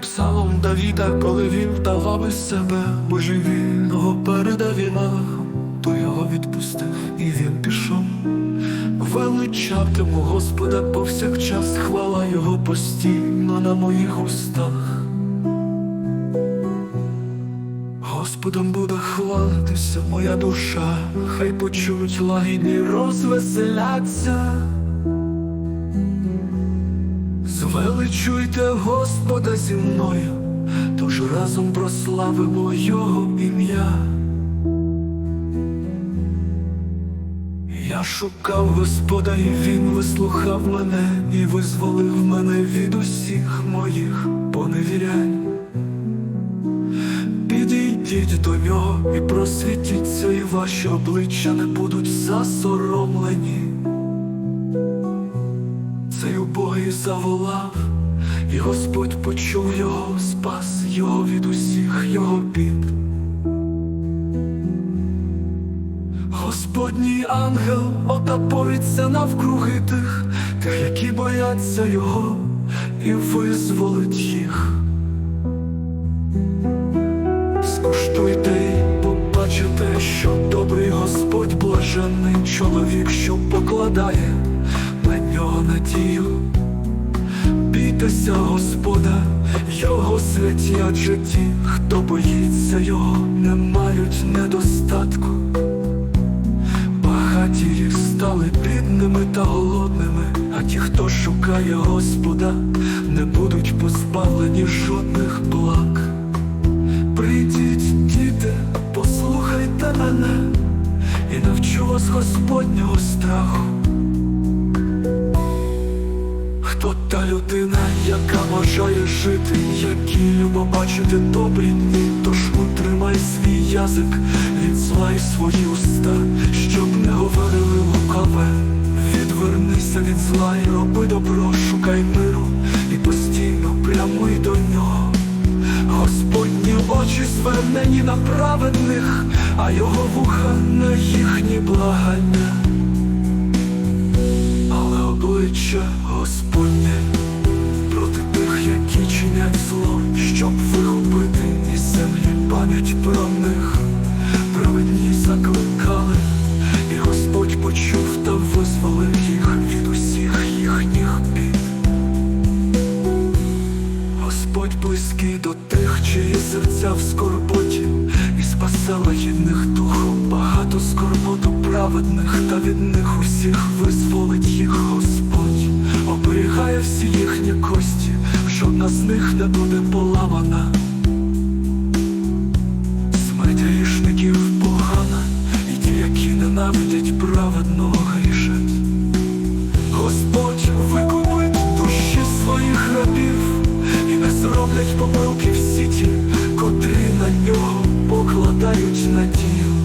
Псалом Давіда, коли він давав із себе божевільного перед Авілахом, то його відпустив, і він пішов. Величатиму Господа повсякчас, хвала Його постійно на моїх устах. Господом буде хвалитися моя душа, хай почують лагідні розвеселяться. Звеличуйте Господа зі мною, тож разом прославимо Його ім'я. Я шукав Господа, і Він вислухав мене і визволив мене від усіх моїх поневірянь. Підійдіть до нього і просвітіться, і ваші обличчя не будуть засоромлені. Заволав, і Господь почув його, спас його від усіх його бід. Господній ангел отаповиться навкруги тих, тих, які бояться його, і визволить їх. Скуштуйте й побачите, що добрий Господь блаженний чоловік, що покладає на нього надію. Бійтеся Господа, Його святі, адже ті, хто боїться Його, не мають недостатку. Багаті стали бідними та голодними, а ті, хто шукає Господа, не будуть позбавлені жодних благ. Прийдіть, діти, послухайте мене і навчу вас Господнього страху. Які любо бачити добрі дні, тож утримай свій язик від зла і свої уста, щоб не говорили лукаве. Відвернися від зла і роби добро, шукай миру і постійно прямуй до нього. Господні очі звернені на праведних, а його вуха на їхні благання. Але обличчя Господнє в скорботі, і спасе лагідних духом, багато скорботу праведних, та від них усіх визволить їх Господь, оберігає всі їхні кості, жодна з них не буде поламана. Смерть грішників погана, і ті, які ненавидять праведного грішать. Господь викупить душі своїх рабів і не зроблять помилки всі ті, котрі на нього покладають надію.